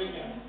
Virginia.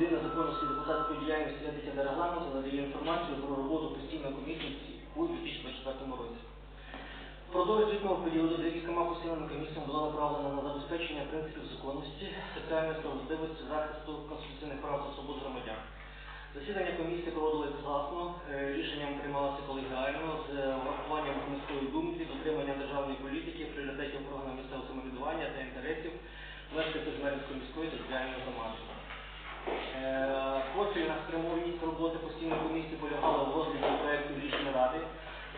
Людини, законності депутатської діяльності, етики та регламенту надає інформацію про роботу постійної комісії у 2024 році. Впродовж звітного періоду деякими постійними комісіями була направлена на забезпечення принципів законності, соціальної справедливості, захисту конституційних прав та свобод громадян. Засідання комісії проводилось гласно, е, рішенням приймалося колегіально з врахуванням громадської думки, дотримання державної політики, пріоритетів органів місцевого самоврядування та інтересів мешканців Жмеринської міської територіальної громади. Е, Профільна спрямованість роботи постійної комісії полягала в розгляді проєктів рішення Ради,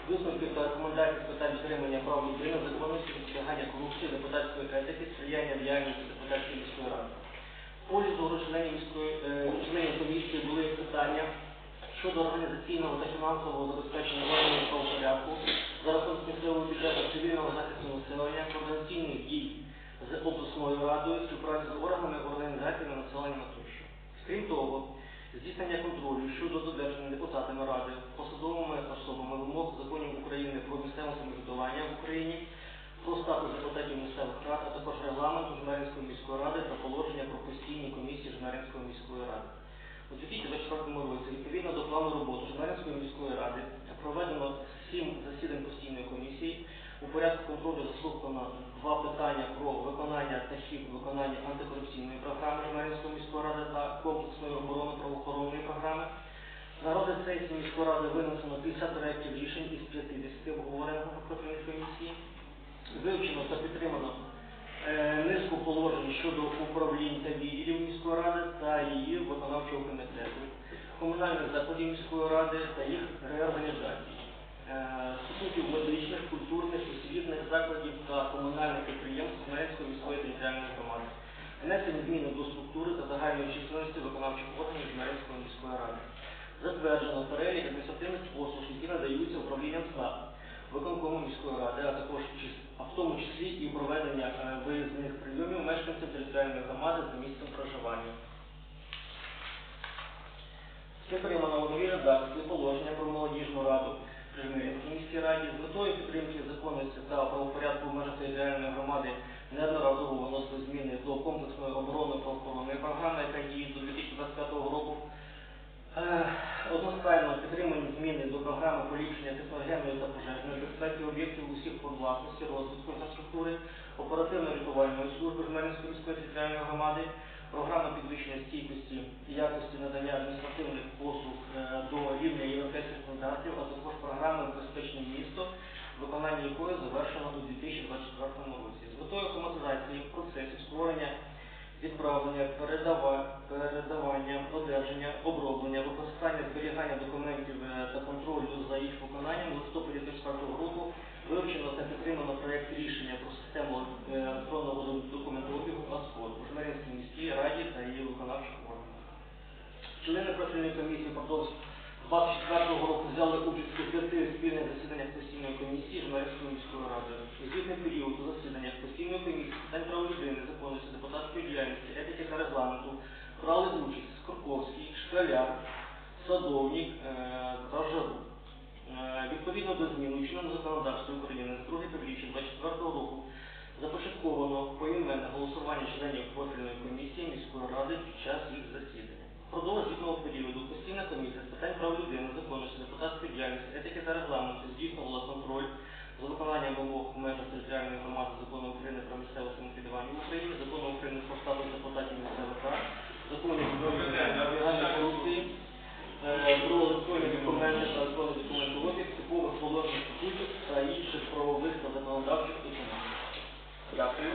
висновків та рекомендацій з питань дотримання прав людини, законності, запобігання корупції, депутатської етики, сприяння діяльності депутатської міської ради. В полі членів е, комісії були питання щодо організаційного та фінансового забезпечення органів правопорядку за рахунок місцевого бюджету цивільного захисту населення, координаційних дій з обласною радою, співпраці з органами, організаціями населення тощо. Крім того, здійснення контролю щодо додержання депутатами ради, посадовими особами вимог законів України про місцеве самоврядування в Україні, про статус депутатів місцевих рад, а також регламенту Жмеринської міської ради та положення про постійні комісії Жмеринської міської ради. У 2024 році, відповідно до плану роботи Жмеринської міської ради, проведено сім засідань постійної комісії. У порядку контролю заслухано два питання про виконання та хід виконання антикорупційної програми Жмеринської міської ради та комплексної оборони правоохоронної програми. На розгляд сесії міської ради винесено 50 проєктів рішень із 50 обговорених на профільній комісії. Вивчено та підтримано е, низку положень щодо управлінь та відділів міської ради та її виконавчого комітету, комунальних закладів міської ради та їх реорганізації, е, стосунків медичних, культурних, освітних закладів та комунальних підприємств Хмельницької міської територіальної громади, внесені зміни до структури та загальної численності виконавчих органів Жмеринської міської ради. Затверджено перелік адміністративних послуг, які надаються управлінням СНАП, виконкому міської ради, а також а в тому числі і проведення е, виїзних прийомів мешканців територіальної громади за місцем проживання. У новій редакції положення про молодіжну раду при міській раді з метою підтримки законності та правопорядку в межах територіальної громади неодноразово вносили зміни до комплексної оборони правоохоронної програми, яка діє до 2025 року. Е, Одностайно підтримані зміни до програми поліпшення техногенної та пожежної безпеки об'єктів усіх форм власності, розвитку інфраструктури, оперативно-рятувальної служби Жмеринської міської територіальної громади, програма підвищення стійкості і якості надання адміністративних послуг е, до рівня європейських стандартів, а також програми Безпечне місто, виконання якої завершено у 2024 році. З метою автоматизації процесів створення відправлення, передава- передавання, одержання, оброблення, використання, зберігання документів е, та контролю за їх виконанням в листопаді 2024 року вивчено та підтримано проєкт рішення про систему е, електронного документообігу АСКОД у Жмеринській міській раді та її виконавчих органах. Члени профільної комісії впродовж 24-го року взяли участь у п'яти спільних засіданнях постійної комісії Жмеринської міської ради. У звітний період у засіданнях постійної комісії питань прав людини, законності, депутатської діяльності, етики та регламенту брали участь Скорковський, Шкаляр, Садовник е, та. Е, Відповідно до змін у чинному законодавстві України з 2 півріччя 24 року започатковано поіменне голосування членів профільної комісії міської ради під час їх засідання. Впродовж звітного періоду постійна комісія з питань прав людини, законності, депутатської діяльності, етики та регламенту здійснювала контроль за виконанням вимог в межах територіальної громади закону України про місцеве самоврядування в Україні, закону України про статус депутатів місцевих рад, про запобігання корупції, е, про електронні документи та електронний документообіг, типових положень статутів та інших правових та законодавчих документів. Дякую.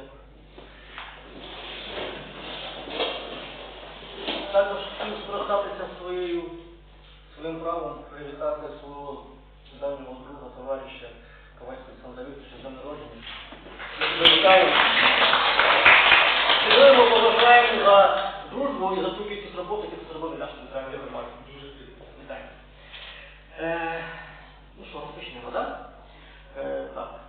Дякую. Також хотів скористатися своєю, своїм правом привітати свого давнього друга, товариша Ковальського Олександра Вікторовича за народження. Вітаю. Цілуємо, поважаємо за дружбу і за ту кількість роботи, яку ти зробив для нашої центральної громади. Вітаю. Е, ну що, розпочнемо, так? Е, так.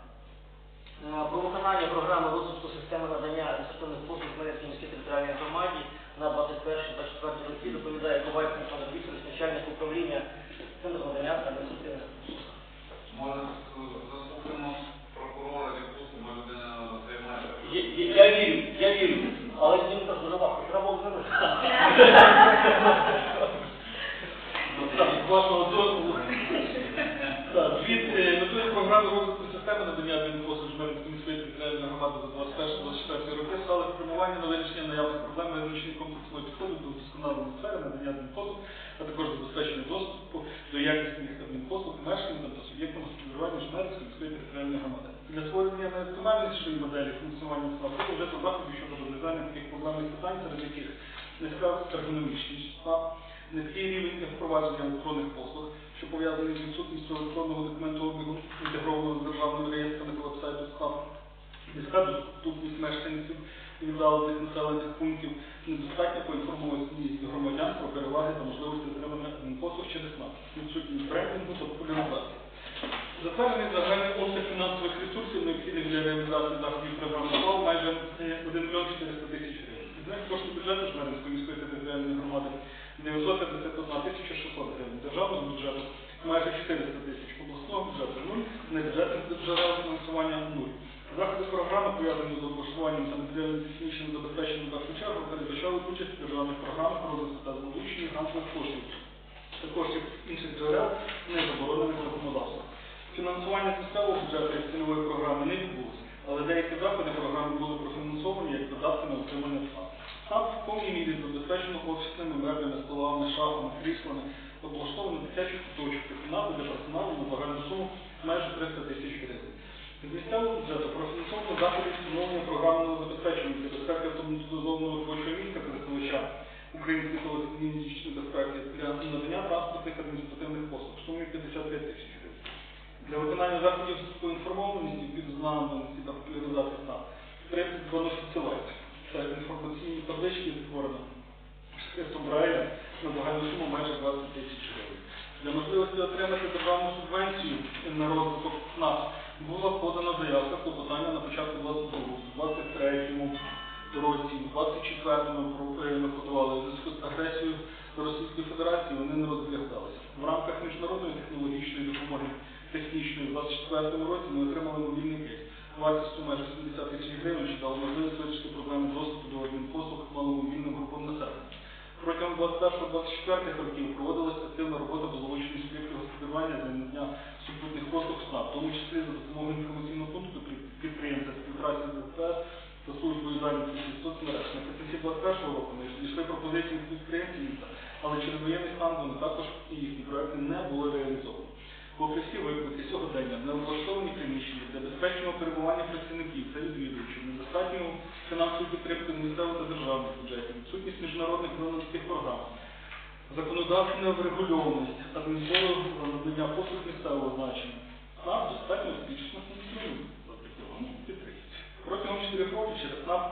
Е, Про виконання програми розвитку системи надання адміністративних послуг Хмельницькій міській територіальній громаді на 21-24 роки доповідає Ковальський Олександр Вікторович, начальник управління Центру надання адміністративних послуг. Може, заслухаємо прокурора відпустку, може людина займає. Я, вірю, я вірю, але з ним теж дуже важко. Треба було зробити. Так, з вашого дозволу. Так, Від е, метою програми розвитку системи надання адмінпослуг Жмеринської міської територіальної громади за 21-24 роки стали спрямування на вирішення наявних проблем визначення комплексного підходу до вдосконалення сфери надання адмінпослуг, а також забезпечення доступу до якісних адмінпослуг мешканцям та суб'єктам господарювання Жмеринської міської територіальної громади. Для створення найоптимальнішої моделі функціонування СНАП було вжито заходів щодо розв'язання таких проблемних питань, серед яких низька ергономічність СНАП, низький рівень впровадження електронних послуг, що пов'язаний з відсутністю електронного документообігу, інтегрованого з державними реєстрами вебсайту СНАП, низька доступність мешканців віддалених населених пунктів, недостатня поінформованість громадян про переваги та можливості отримання адмінпослуг через СНАП, відсутність брендингу та популяризації. Затверджений загальний обсяг фінансових ресурсів, необхідних для реалізації заходів програми СНАП, майже е, 1 мільйон 400 тисяч гривень. З кошти бюджету Жмеринської міської територіальної громади 951 тисяча 600 гривень, державного бюджету майже 400 тисяч, обласного бюджету 0, небюджетних джерел фінансування 0. Заходи програми, пов'язані з облаштуванням та матеріально-технічним забезпеченням першу чергу, передбачали участь в державних програмах розвитку та залучення грантових коштів та коштів інших джерел, не заборонених законодавством. Фінансування місцевого бюджету як цільової програми не відбулося, але деякі заходи програми були профінансовані як додатки на отримання ФАП. ФАП в повній мірі забезпечено офісними меблями, столами, шафами, кріслами, облаштовано дитячий куточок та кімнату для персоналу на загальну суму майже 300 тисяч гривень. Місцевого бюджету профінансовано заходи встановлення програмного забезпечення для безпеки автоматизованого робочого місця користувача української телекомунічної безпеки для надання транспортних адміністративних послуг в сумі 55 тисяч гривень. Для виконання заходів з поінформованості, підзнаманості та популяризації СНАП 32 носицевець. Це інформаційні таблички створено шрифтом Брайля на загальну суму майже 20 тисяч гривень. Для можливості отримати державну субвенцію на розвиток СНАП була подана заявка клопотання на початку 22-го, 23-му році, в 24-му ми подавали у зв'язку з агресією Російської Федерації, вони не розглядалися. В рамках міжнародної технологічної допомоги технічної в 24-му році ми отримали мобільний кейс вартістю майже 70 тисяч гривень, що дало можливість вирішити проблеми доступу до адмінпослуг маломобільним групам населення. Протягом 21-24 років проводилася активна робота долучення суб'єктів господарювання для надання послуг СНАП, в тому числі за допомогою інформаційного пункту під- підприємця співпраці з ДФС та службою зайнятості соцмереж. Наприкінці 21 року знайшли пропозиції від підприємців міста, але через воєнний стан вони також і їхні проекти не були реалізовані. Попри всі виклики сьогодення, необлаштовані приміщення для безпечного перебування працівників та відвідувачів, недостатньо фінансової підтримки з місцевого та державних бюджетів, відсутність міжнародних донорських програм, законодавча врегульованість, адміністрацію надання послуг місцевого значення. СНАП достатньо успішно функціонує. Протягом 4 років через СНАП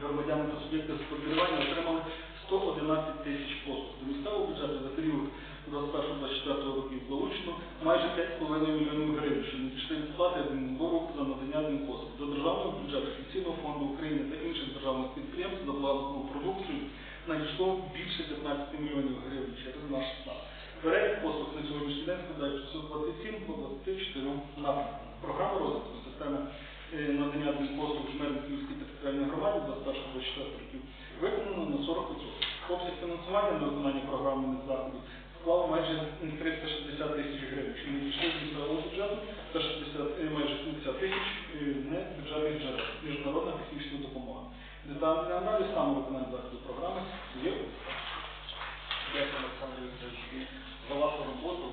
громадяни та суб'єкти господарювання отримали 111 тисяч послуг. До місцевого бюджету за період 21-24 років залучено майже 5,5 мільйонів гривень, що надійшли від сплати адмінбору за надання адмінпослуг. До державного бюджету Пенсійного фонду України та інших державних підприємств за планову продукцію надійшло більше 15 мільйонів гривень через наш СНАП. Перелік послуг на сьогоднішній день складає 627 по 24 напрямкам. Програма розвитку системи е, надання адмінпослуг Жмеринській міській територіальній громаді 21-24 років виконано на 40%. Обсяг фінансування на виконання програмних заходів склав майже 360 тисяч гривень, що надійшли з місцевого бюджету та 60, е, майже 70 тисяч е, не бюджетних джерел, міжнародна технічна допомога. Детальний аналіз саме виконання заходів програми є Дякую, Олександр Вікторович, за вашу роботу.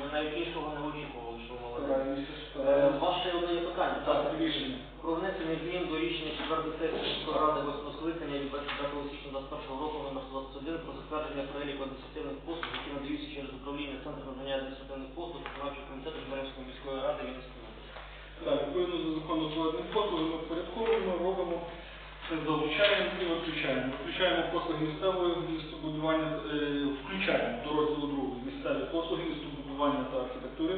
Ми навіть іншого не очікували, що. Стараємося, Е. Ваше одне питання. Так, рішення. про внесення змін до рішення 4 сесії міської ради 8 скликання від 25 січня 2021 року номер 121 про затвердження переліку адміністративних послуг, які надаються через управління Центру надання адміністративних послуг виконавчого комітету Жмеринської міської ради Вінницької області. Так, відповідно до закону про адмінпослуги ми впорядковуємо, робимо, це залучаємо і виключаємо. Включаємо послуги місцевого містобудування, е, включаємо до розділу другого місцеві послуги містобудування та архітектури,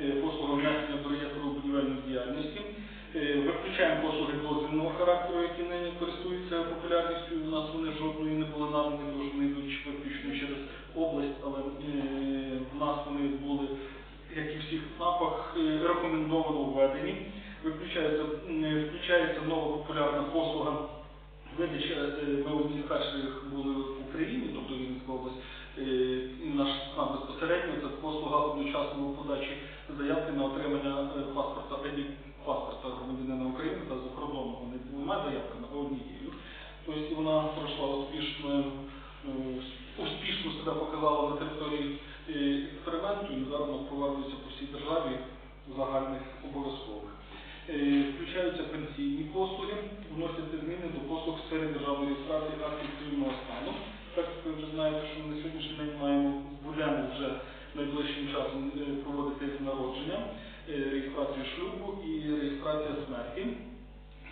е, послуги внесення до реєстру будівельної діяльності. Е, Виключаємо послуги дозвільного характеру, які нині користуються популярністю. У нас вони жодної не були надані, тому що вони йдуть виключно через область, але е, в нас вони були як і в всіх ФНАПах, е, рекомендовано введені. Виключається, м, включається нова популярна послуга видача, е, ми одні з перших були в Україні, тобто Вінницька область, е, і наш ФНАП безпосередньо, це послуга одночасної подачі заявки на отримання е, паспорта, ID паспорта громадянина України та за кордоном. Вони двома заявками, а однією. Тобто вона пройшла успішно, е, успішно себе показала на території е, експерименту і зараз впроваджується по всій державі загальних обов'язкових. Е, Включаються пенсійні послуги, вносяться зміни до послуг в сфері державної реєстрації актів цивільного стану. Так ви вже знаєте, що ми на сьогоднішній день маємо будемо вже найближчим часом е, проводити народження, е, реєстрацію шлюбу і реєстрація смерті.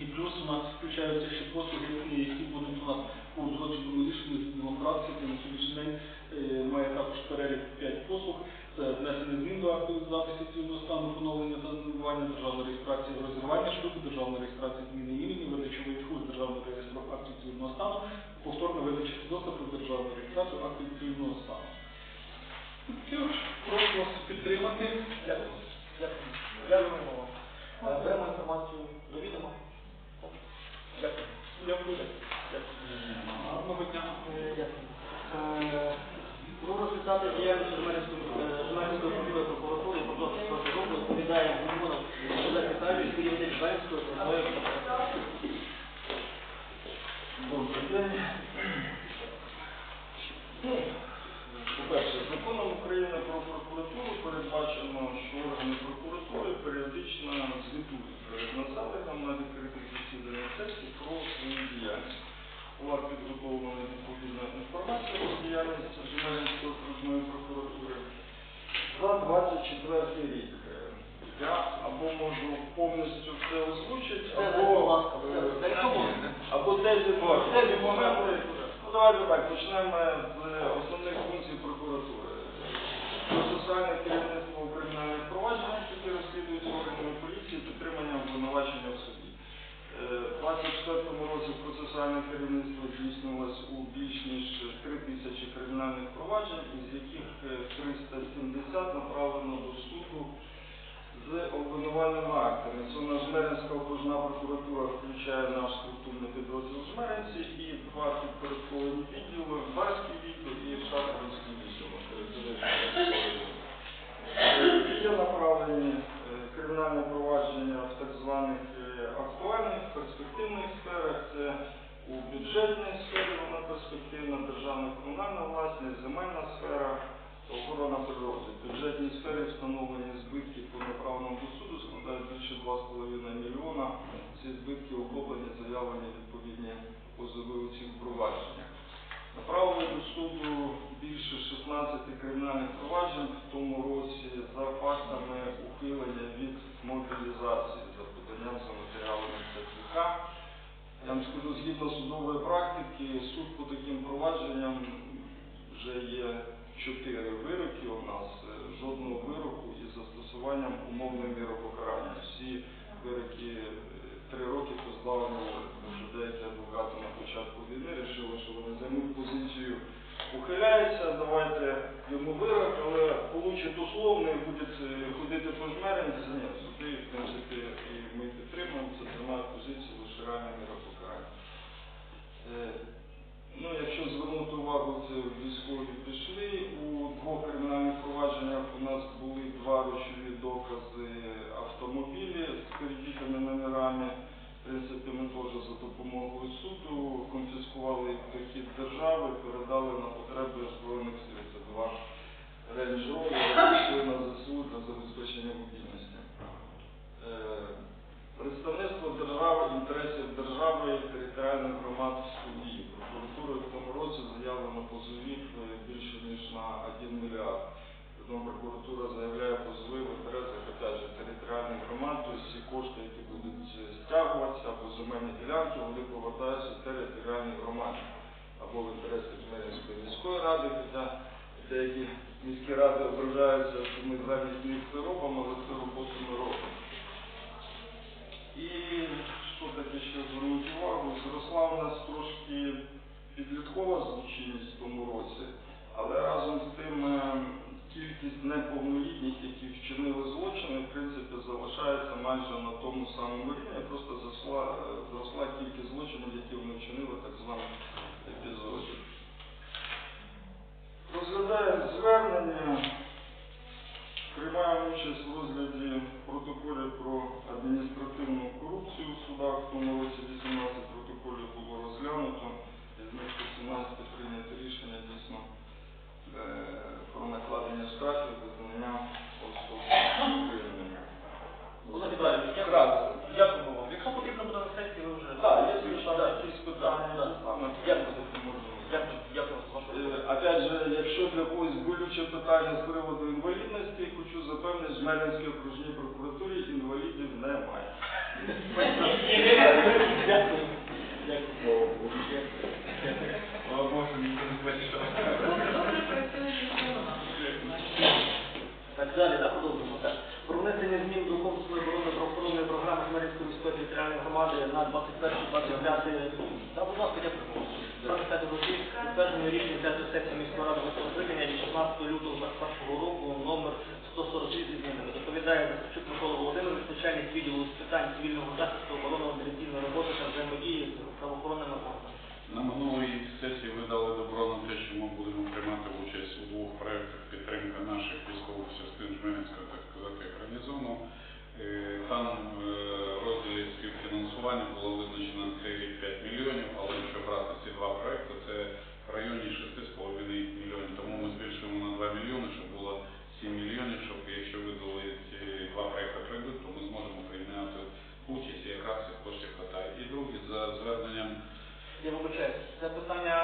І плюс у нас включаються ще послуги, е, які будуть у нас по узгодженому рішенні з демократії, де на сьогоднішній день е, має також перелік 5 послуг. Це внесення змін до акту запису цивільного стану, поновлення та змінування, державна реєстрація розірвання шлюбу, державна реєстрація зміни імені, видача витягу з державного реєстру актів цивільного стану, повторна видача свідоцтва про державну реєстрацію актів цивільного стану. Прошу вас підтримати. Дякую. Дякую. Е, Беремо інформацію до відома. Дякую. Дякую. Дякую. Гарного дня. Е. Е, Про результати діяльності Жмеринської окружної прокуратури впродовж цього року відповідає Гумонов Олег Віталійович, керівник окружної прокуратури. Добрий день. Ну, По-перше, законом України про прокуратуру передбачено, що органи прокуратури періодично звітують перед населенням на відкритих засіданнях сесії про свою діяльність. Була підготовлена відповідна інформація про діяльність Жмеринської окружної прокуратури за 24 рік. Я або можу повністю все озвучити, або, е, або тези тези моменти. Ну давайте так, почнемо з основних функцій прокуратури. Процесуальне керівництво кримінальних провадженнях, які розслідуються органами поліції, підтримання обвинувачення в суді. Е, У 24 році процесуальне керівництво здійснювалось у більш ніж 3 тисячі кримінальних проваджень, із яких е, 370 направлено до суду з обвинувальними актами. Нас Жмеринська окружна прокуратура включає наш структурний підрозділ Жмеринці і два підпорядковані відділи, Барський відділ і Шаховський відділ. Е, Є направлені е, кримінальні провадження в так званих е, актуальних, перспективних сферах. Це у бюджетній сфері вона перспективна, державна комунальна власність, земельна сфера, якщо для когось болюче питання з приводу інвалідності, хочу запевнити, в Жмеринській окружній прокуратурі інвалідів немає. Так далі, так, продовжуємо. Про внесення змін до комплексної оборони правоохоронної програми Хмельницької міської територіальної громади на 21-25 Та, будь ласка, дякую. 25 років затвердження рішення 5 сесії міської ради скликання від 16 лютого 2021 року номер 146 зі змінами. Доповідає Захарчук Микола Володимирович, начальник відділу з питань цивільного захисту, оборони, організаційної роботи та взаємодії з правоохоронними органами. На минулій сесії ви дали добро на те, що ми будемо приймати участь у двох проєктах підтримки наших військових частин Жмеринського, так сказати, гарнізону. Е, Там е, співфінансування було визначено цей рік 5 мільйонів, але якщо брати ці два проекти, це в районі 6,5 мільйонів. Тому ми збільшуємо на 2 мільйони, щоб було 7 мільйонів, щоб якщо видали ці два проекти прийдуть, то ми зможемо прийняти участь якраз цих коштів хватає. І друге, за зверненням Я вибачаюсь, це питання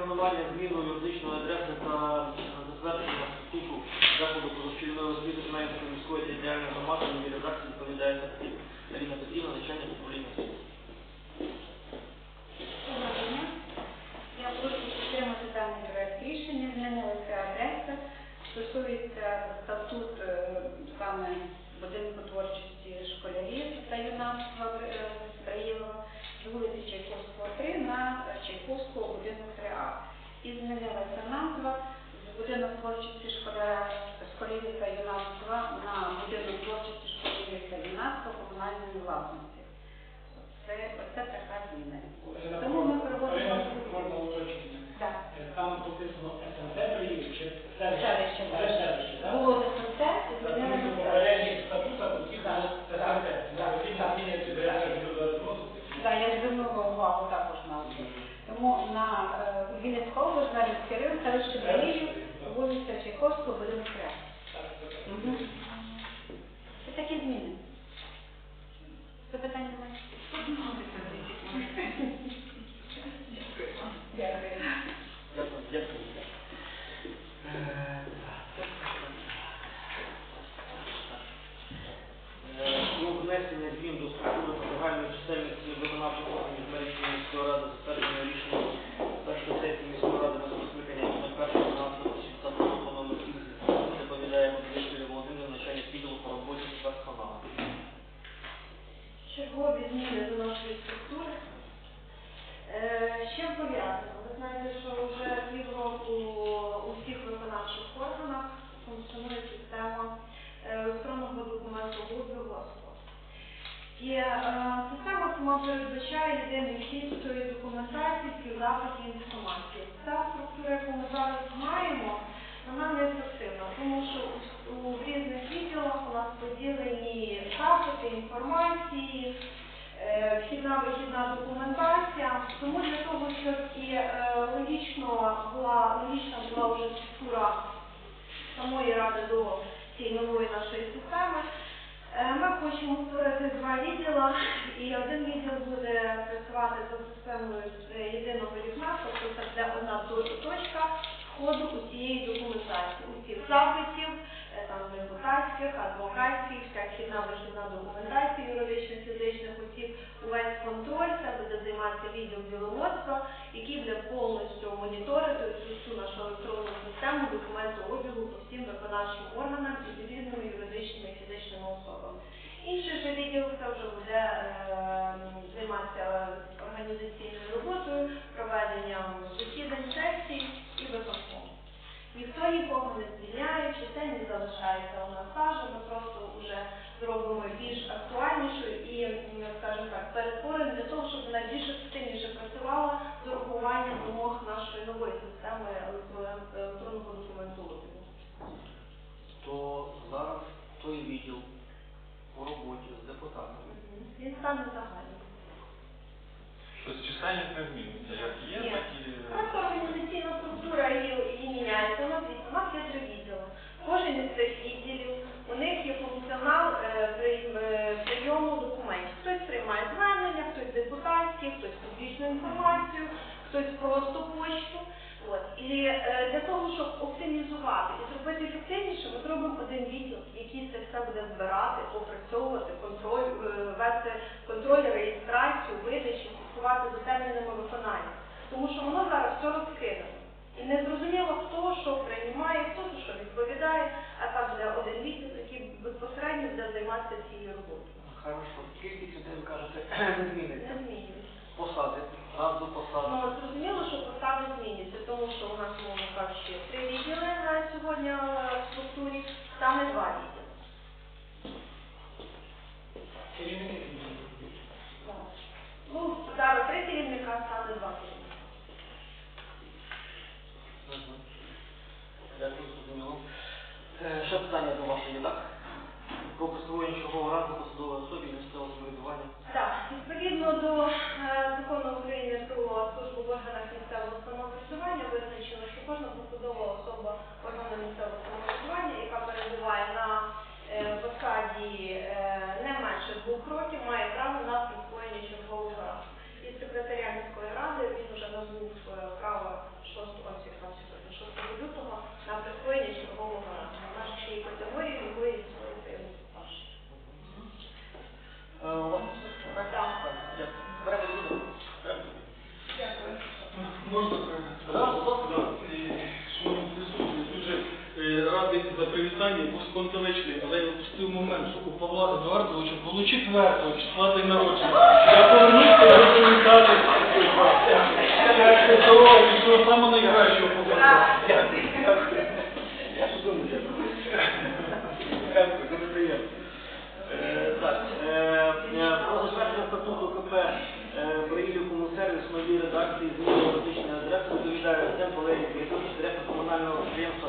перейменування зміну юридичної адреси та затвердження статуту закладу позашкільної освіти Зміївської міської територіальної громади на редакції відповідає Аліна Петрівна, начальник управління. Доброго дня. Я прошу підтримати даний проект рішення. Змінилася адреса. Стосується статут е, саме будинку творчості школярів та юнацтва е, Браїлова з вулиці Чайковського 3 на Чайковського будинок 3А. І змінилася назва з будинок творчості школя- школярів та юнацтва на будинок творчості школярів та юнацтва комунальної власності. Це, оце така зміна. Тому ми проводимо Можна уточнення. Так. Там написано СНТ Бриїв чи Селище. Селище, так? Було СНТ, і змінили попередніх статутах у всіх Так, так, СНТ. так, так. Так, я звернула увагу також на це. Тому на е, Вінницька область, Зарівський район, селище Бриїв, вулиця Чайковського, будинок 3. Мгм. Це такі зміни. Запитання немає? Цієї документації, всіх запитів інформації. Та структура, яку ми зараз маємо, вона не ефективна, тому що у, у різних відділах у нас поділені запити, інформації, е, вхідна вихідна документація. Тому для того, щоб і е, логічно була логічна була вже структура самої ради до цієї нової нашої системи. Е, Ми хочемо створити два відділа, і один відділ буде працювати за системою е, єдиного вікна, тобто це одна точка входу у цієї документації, усіх запитів, е, там депутатських, адвокатських, вхідна вихідна документація юридичних фізичних осіб, увесь контроль, це буде займатися відділ діловодства, який буде повністю моніторити всю нашу електронну систему документообігу по всім виконавчим органам і відповідними юридичними і фізичними особами. Інший же відділ це вже буде е, займатися організаційною Ніхто нікого не звільняє, чисельність залишається у нас та же, ми просто вже зробимо більш актуальнішою і, скажімо так, перетворимо для того, щоб вона більш ефективніше працювала з урахуванням вимог нашої нової системи електро- електронного документообігу. То зараз той відділ у роботі з депутатами. Він стане загальним. Тобто чисельність не зміниться. Як є, так і... Просто організаційна структура її, її міняється. У нас, у нас є три відділи. Кожен із цих відділів, у них є функціонал е, при- е, прийому документів. Хтось приймає звернення, хтось депутатські, хтось публічну інформацію, хтось просто почту. От. І е, для того, щоб оптимізувати і зробити ефективніше, ми зробимо один відділ, який це все буде збирати, опрацьовувати, контроль, е, вести контроль, реєстрацію, видачі, слідкувати за термінами виконання. Тому що воно зараз все розкидано. І не зрозуміло, хто що приймає, хто за що відповідає, а так буде один відділ, який безпосередньо буде займатися цією роботою. Хорошо. Кількість людей, ви кажете, не зміниться. Не змінюється. Посади. Разу посади. Ну, зрозуміло, що посади зміняться, тому що у нас, мовно кажучи, три відділи на сьогодні е, в структурі, стане два відділи. Керівники Так. Ну, зараз три керівника, стане два керівника. Мгм. Е, Ще питання до вас так? Про присвоєння чергового ранку посадової особі місцевого самоврядування. Так, відповідно до е, закону України про службу в органах місцевого самоврядування визначено, що кожна посадова особа органу місцевого самоврядування, яка перебуває на е, посаді е, за привітання, був спонтаничний, але я впустив момент, що у Павла Едуардовича було 4 числа день народження. Я повернувся здоров'я, всього самого найкращого приємно. Е, Так, е, е, про затвердження редакції зміни юридичної адреси доповідає Артем Валерій директор комунального підприємства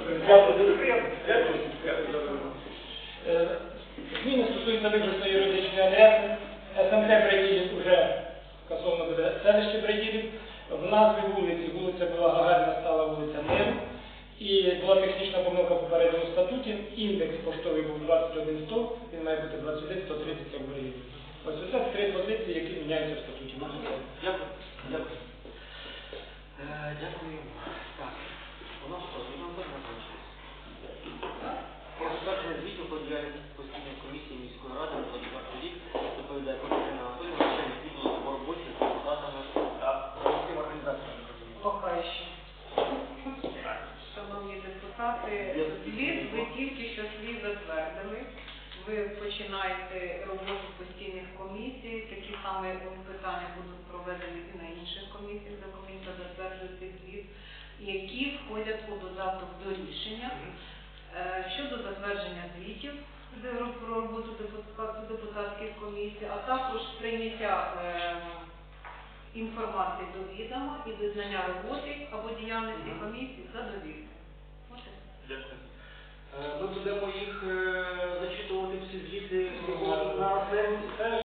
Дякую, дуже приємно. Дякую. Е, Зміни стосуються виключно юридичної адреси. СМТ Браділів вже скасовано буде селище Браділів. В назві вулиці вулиця була Гагаріна, стала вулиця Миру. І була технічна помилка в попередньому статуті. Індекс поштовий був 21100, він має бути 21130 як Браділів. Ось це три позиції, які міняються в статуті. Вулиця. Дякую. Дякую. Е, Дякую. Так, у нас що, ми так закінчились. Про затвердження звітів про діяльність постійної комісії міської ради на 24 рік доповідає Костянтин Анатолій, начальник відділу по роботі з депутатами та громадськими організаціями. По-перше, шановні депутати, звіт ви тільки що свій затвердили. Ви починаєте роботу постійних комісій. Такі самі питання будуть проведені і на інших комісіях, де комісія затверджує цей звіт, які входять у додаток до рішення. Е, Щодо затвердження звітів, де ро- про роботу депутат- депутатських комісій, а також прийняття е, інформації до відома і визнання роботи або діяльності комісії за От. Дякую. Е, Ми будемо їх е, зачитувати всі звіти на сесії. Це